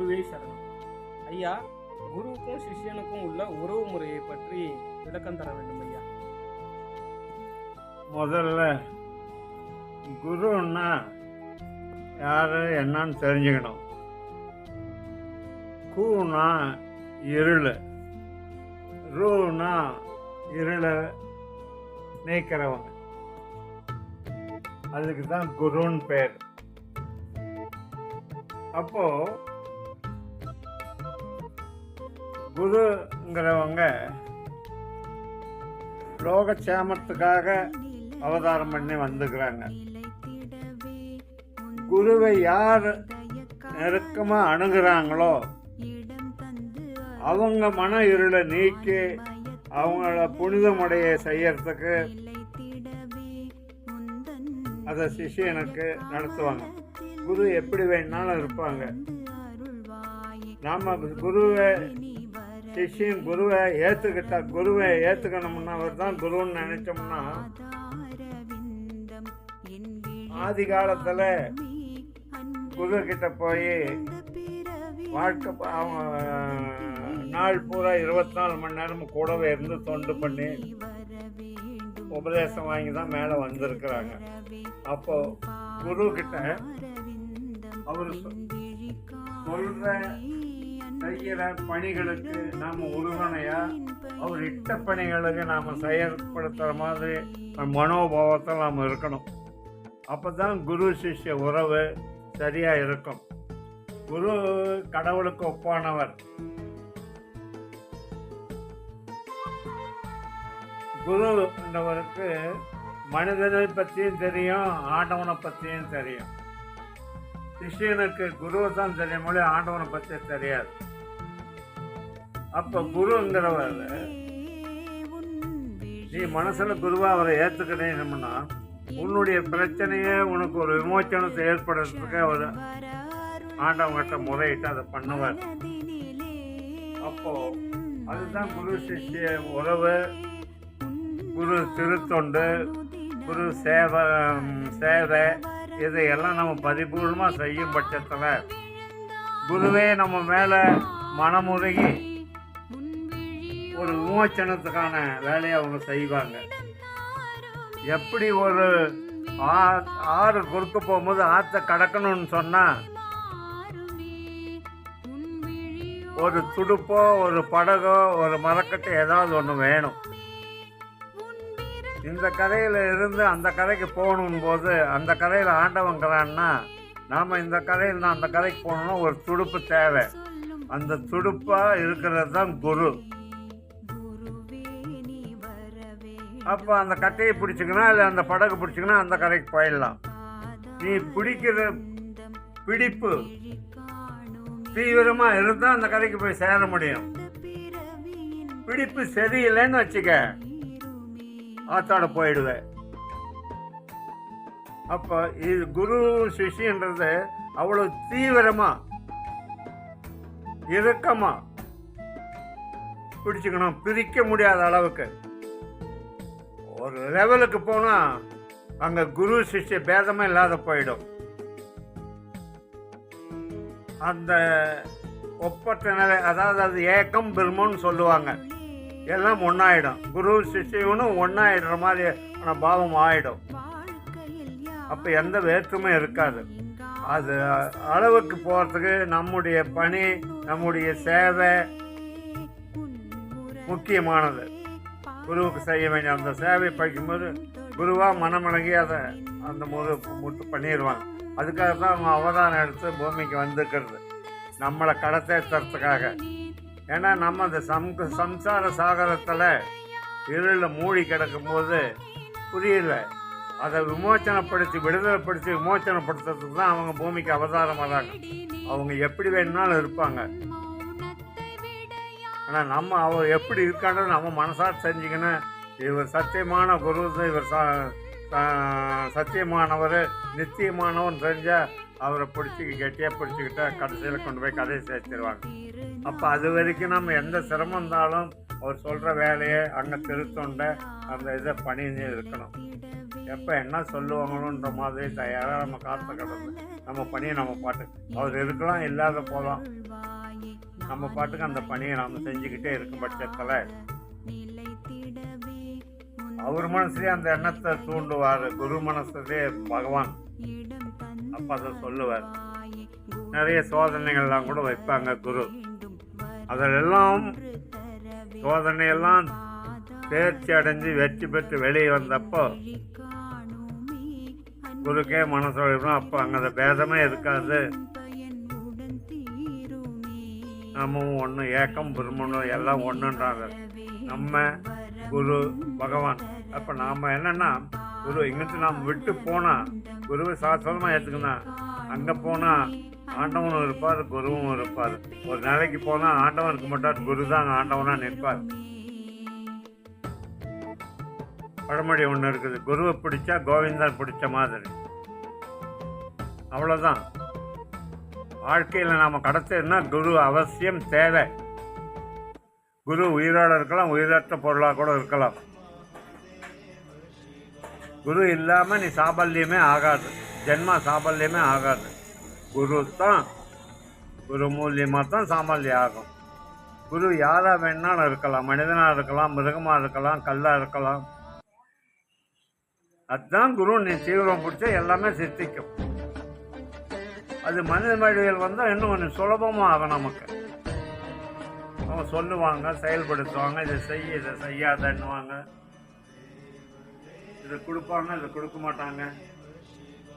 குருவே சரணம். ஐயா குருவுக்கும் சிஷ்யனுக்கும் உள்ள உறவு முறையை பற்றி விளக்கம் தர வேண்டும் ஐயா. முதல்ல குருன்னா யார் என்னன்னு தெரிஞ்சுக்கணும். கூனா இருள். ரூனா இருளை நீக்கிறவங்க. அதுக்கு தான் குருன்னு பேர். அப்போது குருங்கிறவங்க லோகக்ஷேமத்துக்காக அவதாரம் பண்ணி வந்துக்கிறாங்க. குருவை யார் நெருக்கமாக அணுகிறாங்களோ அவங்க மன இருளை நீக்கி அவங்கள புனிதமுடைய செய்யறதுக்கு அதை சிஷியனுக்கு நடத்துவாங்க. குரு எப்படி வேணாலும் இருப்பாங்க. நாம குருவை சிஷ்யன் குருவை ஏற்றுக்கிட்டா குருவை ஏற்றுக்கணும்னா அவர் தான் குருன்னு நினைச்சோம்னா ஆதி காலத்தில் குரு கிட்ட போய் வாழ்க்கை அவங்க நாள் பூரா இருபத்தி நாலு மணி நேரம் கூடவே இருந்து தொண்டு பண்ணி உபதேசம் வாங்கி தான் மேலே வந்திருக்கிறாங்க. அப்போ குரு கிட்ட அவர் சொல்ற செய்கிற பணிகளுக்கு நாம் உறுதுணையா? அவர் இட்ட பணிகளுக்கு நாம் செயற்படுத்துகிற மாதிரி மனோபாவத்தில் நாம் இருக்கணும். அப்போ தான் குரு சிஷ்ய உறவு சரியாக இருக்கும். குரு கடவுளுக்கு ஒப்பானவர். குரு என்றவருக்கு மனிதனை பற்றியும் தெரியும் ஆண்டவனை பற்றியும் தெரியும். சிஷியனுக்கு குருவை தான் தெரியும் மொழி ஆண்டவனை பற்றி தெரியாது. அப்போ குருங்கிறவர் நீ மனசுல குருவா அவரை ஏற்றுக்கிட்டீங்கன்னா உன்னுடைய பிரச்சனையே உனக்கு ஒரு விமோச்சனத்தை ஏற்படுறதுக்கு அவர் ஆண்டவங்கிட்ட முறையிட்டு அதை பண்ணுவார். அப்போ அதுதான் குரு சிஷ்ய உறவு குரு திருத்தொண்டு குரு சேவை சேவை இதையெல்லாம் நம்ம பரிபூர்ணமாக செய்யும் பட்சத்தில் குருவே நம்ம மேலே மனமுருகி ஒரு விமோச்சனத்துக்கான வேலையை அவங்க செய்வாங்க. எப்படி ஒரு ஆ- ஆறு குறுக்க போகும்போது ஆற்றை கடக்கணும்னு சொன்னால் ஒரு துடுப்போ ஒரு படகோ ஒரு மரக்கட்டை ஏதாவது ஒன்று வேணும். இந்த கரையில் இருந்து அந்த கரைக்கு போகணும் போது அந்த கரையில் ஆண்டவங்கிறான்னா நாம் இந்த கரையில் அந்த கரைக்கு போகணும்னா ஒரு துடுப்பு தேவை. அந்த துடுப்பாக இருக்கிறது தான் குரு. அப்போ அந்த கட்டையை பிடிச்சிக்கினா இல்லை அந்த படகு பிடிச்சிக்கினா அந்த கரைக்கு போயிடலாம். நீ பிடிக்கிற பிடிப்பு தீவிரமாக இருந்தால் அந்த கரைக்கு போய் சேர முடியும். பிடிப்பு சரியில்லைன்னு வச்சுக்க ஆத்தாட போயிடுவேன் அப்போ இது குரு சிஷின்றது அவ்வளோ தீவிரமாக இறுக்கமாக பிடிச்சுக்கணும் பிரிக்க முடியாத அளவுக்கு. ஒரு லெவலுக்கு போனால் அங்கே குரு சிஷ்ய பேதமே இல்லாத போயிடும். அந்த ஒப்பற்ற நிலை அதாவது அது ஏக்கம் பிரம்மன்னு சொல்லுவாங்க. எல்லாம் ஒன்றாயிடும் குரு சிஷ்யனும் ஒன்றாயிடுற மாதிரி பாவம் ஆயிடும். அப்போ எந்த வேற்றுமே இருக்காது. அது அளவுக்கு போகிறதுக்கு நம்முடைய பணி நம்முடைய சேவை முக்கியமானது. குருவுக்கு செய்ய வேண்டிய அந்த சேவை படிக்கும்போது குருவாக மனமடங்கி அதை அந்த முது முட்டு பண்ணிடுவாங்க அதுக்காக தான் அவங்க அவதானம் எடுத்து பூமிக்கு வந்துக்கிறது நம்மளை கடத்தேற்றுறதுக்காக ஏன்னா நம்ம அந்த சம் சம்சார சாகரத்தில் இருளில் மூடி கிடக்கும்போது புரியல. அதை விமோச்சனப்படுத்தி விடுதலைப்படுத்தி விமோச்சனப்படுத்துறதுக்கு தான் அவங்க பூமிக்கு அவதாரம் வராங்க அவங்க எப்படி வேணும்னாலும் இருப்பாங்க. ஆனால் நம்ம அவர் எப்படி இருக்கான்னு நம்ம மனசார் செஞ்சுக்கணும் இவர் சத்தியமான குரு இவர் ச- சத்தியமானவர் நித்தியமானவன் தெரிஞ்சால் அவரை பிடிச்சி கெட்டியாக பிடிச்சிக்கிட்டா கடைசியில் கொண்டு போய் கதையை சேர்த்துருவாங்க. அப்போ அது வரைக்கும் நம்ம எந்த சிரமம் இருந்தாலும் அவர் சொல்கிற வேலையை அங்கே திருத்தொண்ட அந்த இதை பண்ணின்னு இருக்கணும். எப்போ என்ன சொல்லுவாங்களோன்ற மாதிரி தயாராக நம்ம காத்து கிடந்து நம்ம பணியை நம்ம பாட்டு. அவர் இருக்கலாம் இல்லாத போகலாம் நம்ம பாட்டுக்கு அந்த பணியை நாம் செஞ்சுக்கிட்டே இருக்கும் பட்சத்தில் அவர் மனசுலயே அந்த எண்ணத்தை தூண்டுவார் குரு மனசுலயே பகவான். அப்போ அதை சொல்லுவார். நிறைய சோதனைகள்லாம் கூட வைப்பாங்க குரு. அதிலெல்லாம் சோதனையெல்லாம் தேர்ச்சி அடைஞ்சு வெற்றி பெற்று வெளியே வந்தப்போ குருக்கே மனசு அப்போ அங்கே அந்த பேதமே இருக்காது. நம்மவும் ஒன்று ஏக்கம் பிரம்மனும் எல்லாம் ஒன்றுன்றாங்க நம்ம குரு பகவான். அப்போ நாம் என்னென்னா குரு இங்கிட்டு நாம் விட்டு போனால் குருவை சாஸ்வதமாக ஏற்றுக்கணும் அங்கே போனால் ஆண்டவனும் இருப்பார் குருவும் இருப்பார். ஒரு நிலைக்கு போனால் ஆண்டவன் இருக்க மாட்டார் குரு தான் ஆண்டவனாக நிற்பார். பழமொழி ஒன்று இருக்குது குருவை பிடிச்சா கோவிந்தன் பிடிச்ச மாதிரி. அவ்வளோதான் வாழ்க்கையில் நாம் கடத்ததுன்னா குரு அவசியம் தேவை. குரு உயிரோடு இருக்கலாம் உயிரற்ற பொருளாக கூட இருக்கலாம். குரு இல்லாமல் நீ சாபல்யமே ஆகாது. ஜென்மா சாபல்யமே ஆகாது. குரு தான் குரு மூலியமாக தான் சாமல்யம் ஆகும். குரு யாராக வேணாலும் இருக்கலாம். மனிதனாக இருக்கலாம் மிருகமாக இருக்கலாம் கல்லாக இருக்கலாம். அதுதான் குரு நீ தீவிரம் பிடிச்ச எல்லாமே சித்திக்கும். அது மனித மொழிகள் வந்தால் இன்னும் கொஞ்சம் சுலபமாக ஆகும் நமக்கு. அவங்க சொல்லுவாங்க செயல்படுத்துவாங்க இதை செய்ய இதை செய்யாதன்னுவாங்க. இதை கொடுப்பாங்க இதை கொடுக்க மாட்டாங்க.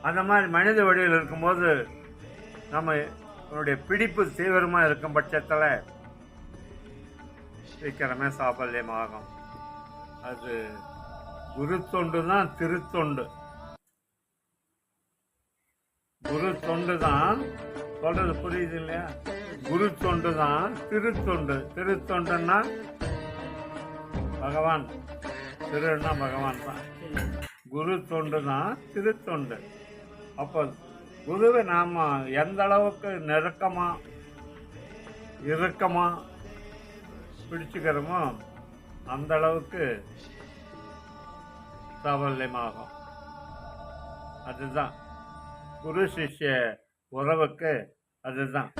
அந்த மாதிரி மனித வழியில் இருக்கும்போது நம்ம அவருடைய பிடிப்பு தீவிரமாக இருக்கும் பட்சத்தில் சீக்கிரமே சாபல்யமாகும் அது குரு தொண்டு தான் திருத்தொண்டு. குரு தொண்டு தான் சொல்றது புரியுது இல்லையா? குரு தொண்டு தான் திருத்தொண்டு. திருத்தொண்டுன்னா பகவான். திருன்னா பகவான் தான். குரு தொண்டு தான் திருத்தொண்டு. அப்போ குருவை நாம் எந்த அளவுக்கு நெருக்கமா இறுக்கமா பிடிச்சுக்கிறோமோ அந்த அளவுக்கு சாபல்யமாகும். அதுதான். குரு சிஷ்ய உறவுக்கு அதுதான்.